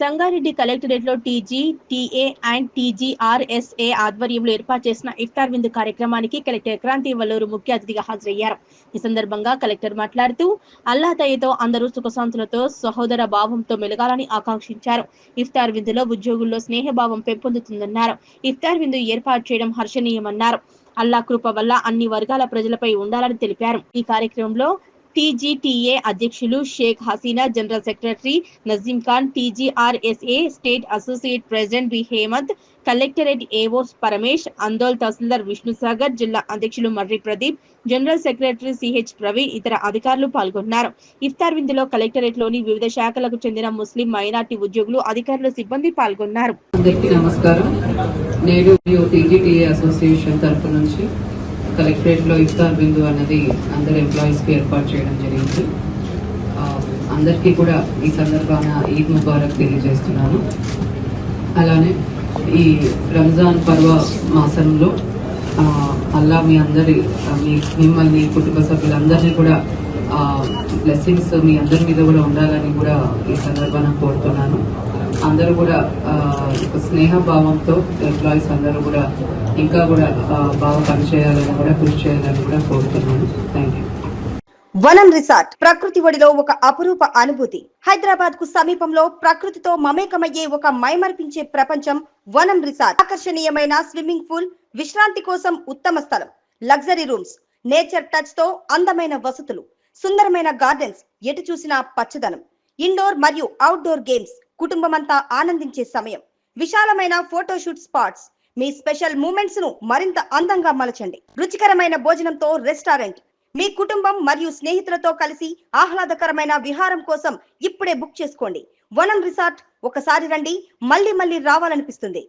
సంగారెడ్డి కలెక్టరేట్లో TG TA and TGRSA ఆధ్వర్యంలో ఏర్పాటు చేసిన ఇఫ్తార్ విందు కార్యక్రమానికి కలెక్టర్ క్రాంతి వల్లూరు ముఖ్య అతిథిగా హాజరయ్యారు. ఈ సందర్భంగా కలెక్టర్ మాట్లాడుతూ అల్లా దయతో అందరూ సుఖశాంతులతో సహోదర భావంతో మెలగాలని ఆకాంక్షించారు. ఇఫ్తార్ విందులో ఉద్యోగుల్లో స్నేహభావం పెంపొందుతుందన్నారు. ఇఫ్తార్ విందు ఏర్పాటు చేయడం హర్షణీయమన్నారు. అల్లా కృప వల్ల అన్ని వర్గాల ప్రజలపై ఉండాలని తెలిపారు. ఈ కార్యక్రమంలో టీజీటీఏ అధ్యక్షులు Sheikh Hasina general secretary Nazeem Khan TGRSA state associate president B Hemanth collectorate AO Paramesh Andole తహసీల్దార్ విష్ణుసాగర్ జిల్లా అధ్యక్షులు Marri Pradeep general secretary CH Praveen ఇతర అధికారులు పాల్గొన్నారు. ఇఫ్తార్ విందులో కలెక్టరేట్లోని వివిధ శాఖలకు చెందిన ముస్లిం మైనార్టీ ఉద్యోగులు అధికారులు సిబ్బంది పాల్గొన్నారు. అందరికీ నమస్కారం. నేను అసోసియేషన్ తరఫు నుంచి కలెక్టరేట్లో ఇఫ్తార్ బిందు అన్నది అందరు ఎంప్లాయీస్కి ఏర్పాటు చేయడం జరిగింది. అందరికీ కూడా ఈ సందర్భాన ఈద్ ముబారక్ తెలియజేస్తున్నాను. అలానే ఈ రంజాన్ పర్వ మాసంలో ఆ, అల్లా మీ అందరి మీ మిమ్మల్ని కుటుంబ సభ్యులందరినీ కూడా బ్లెస్సింగ్స్ మీ అందరి మీద కూడా ఉండాలని కూడా ఈ సందర్భాన కోరుతున్నాను. అందరూ కూడా స్నేహభావంతో స్నేహ భావంతో ఎంప్లాయీస్ అందరూ కూడా ఇంకా కూడా బాగా పనిచేయాలని కూడా కృషి చేయాలని కూడా కోరుతున్నాను. థ్యాంక్ యూ వనం రిసార్ట్ ప్రకృతి ఒడిలో ఒక అపురూప అనుభూతి. హైదరాబాద్కు సమీపంలో ప్రకృతితో మమేకమయ్యే ఒక మైమర్పించే ప్రపంచం వనం రిసార్ట్. ఆకర్షణీయమైన స్విమ్మింగ్ పూల్ విశ్రాంతి కోసం ఉత్తమ స్థలం. లగ్జరీ రూమ్స్ నేచర్ టచ్తో అందమైన వసతులు. సుందరమైన గార్డెన్స్ ఎటు చూసినా పచ్చదనం. ఇండోర్ మరియు అవుట్డోర్ గేమ్స్ కుటుంబమంతా ఆనందించే సమయం. విశాలమైన ఫోటోషూట్ స్పాట్స్ మీ స్పెషల్ మూమెంట్స్ను మరింత అందంగా మలచండి. రుచికరమైన భోజనంతో రెస్టారెంట్. మీ కుటుంబం మరియు స్నేహితులతో కలిసి ఆహ్లాదకరమైన విహారం కోసం ఇప్పుడే బుక్ చేసుకోండి. వనం రిసార్ట్ ఒకసారి రండి. మళ్ళీ మళ్ళీ రావాలనిపిస్తుంది.